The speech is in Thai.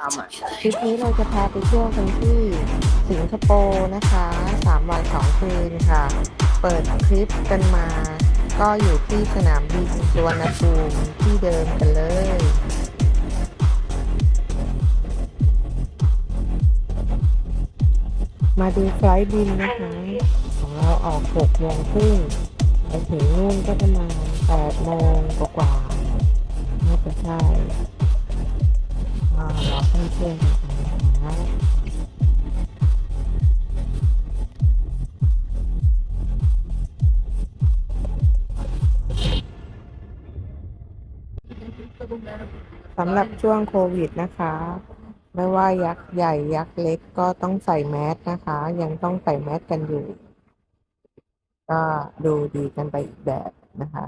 เอาใหม่คลิปนี้เราจะพาไปเที่ยวกันที่สิงคโปร์นะคะสามวันสองคืนค่ะ เปิดคลิปกันมา ก็อยู่ที่สนามบินสุวรรณภูมิที่เดิมกันเลยมาดูไฟล์บินนะคะ ของเราออกหกโมงครึ่งไปถึงนู่นก็ประมาณแปดโมงกว่าๆน่าจะใช่ สำหรับช่วงโควิดนะคะ ไม่ว่ายักษ์ใหญ่ยักษ์เล็กก็ต้องใส่แมสนะคะ ยังต้องใส่แมสกันอยู่ ก็ดูดีกันไปอีกแบบนะคะ